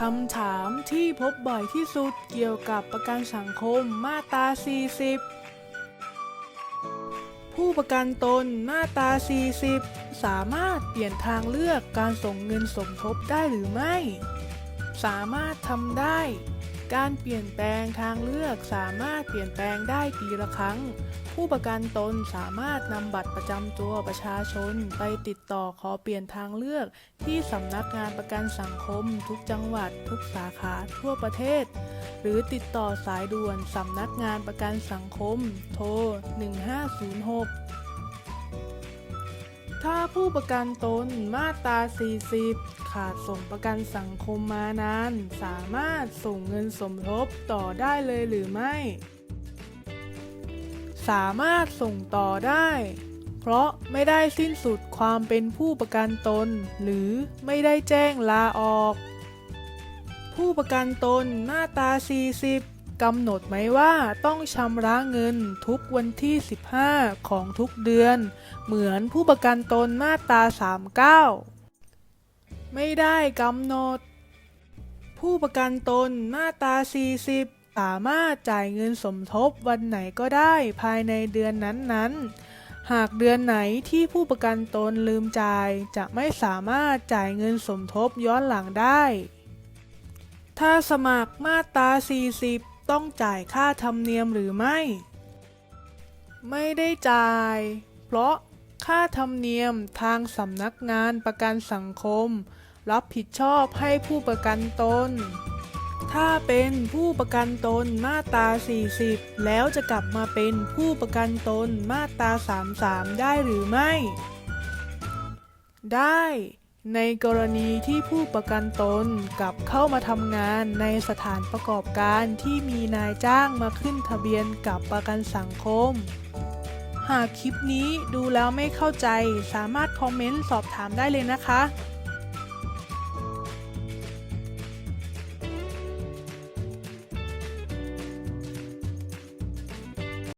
คำถามที่พบบ่อยที่สุดเกี่ยวกับประกันสังคมมาตรา 40 ผู้ประกันตนมาตรา 40 สามารถเปลี่ยนทางเลือกการส่งเงินสมทบได้หรือไม่ สามารถทำได้ การเปลี่ยนแปลงทางเลือกสามารถเปลี่ยนแปลงได้ปีละครั้ง ผู้ประกันตนสามารถนำบัตรประจำตัวประชาชน ไปติดต่อขอเปลี่ยนทางเลือก ที่สำนักงานประกันสังคม ทุกจังหวัด ทุกสาขาทั่วประเทศ หรือติดต่อสายด่วนสำนักงานประกันสังคม โทร 1506 ถ้าผู้ประกันตนมาตรา 40 ขาดส่งประกันสังคมมานาน สามารถส่งเงินสมทบต่อได้เลยหรือไม่ สามารถส่งต่อได้ เพราะไม่ได้สิ้นสุดความเป็นผู้ประกันตน หรือไม่ได้แจ้งลาออก ผู้ประกันตนมาตรา 40 กำหนดไหมว่าต้องชำระเงินทุกวันที่ 15 ของทุกเดือน เหมือนผู้ประกันตนมาตรา 39 ไม่ได้กำหนด ผู้ประกันตนมาตรา 40 สามารถจ่ายเงินสมทบวันไหนก็ได้ภายในเดือนนั้นๆ หากเดือนไหนที่ผู้ประกันตนลืมจ่าย จะไม่สามารถจ่ายเงินสมทบย้อนหลังได้ถ้าสมัครมาตรา 40 ต้องจ่ายค่าธรรมเนียมหรือไม่ ไม่ได้จ่าย เพราะค่าธรรมเนียมทางสำนักงานประกันสังคม รับผิดชอบให้ผู้ประกันตน ถ้าเป็นผู้ประกันตนมาตรา 40 แล้วจะกลับมาเป็นผู้ประกันตนมาตรา 33 ได้หรือไม่ ได้ ในกรณีที่ผู้ประกันตนกลับเข้ามาทำงานในสถานประกอบการที่มีนายจ้างมาขึ้นทะเบียนกับประกันสังคม หากคลิปนี้ดูแล้วไม่เข้าใจสามารถคอมเมนต์สอบถามได้เลยนะคะ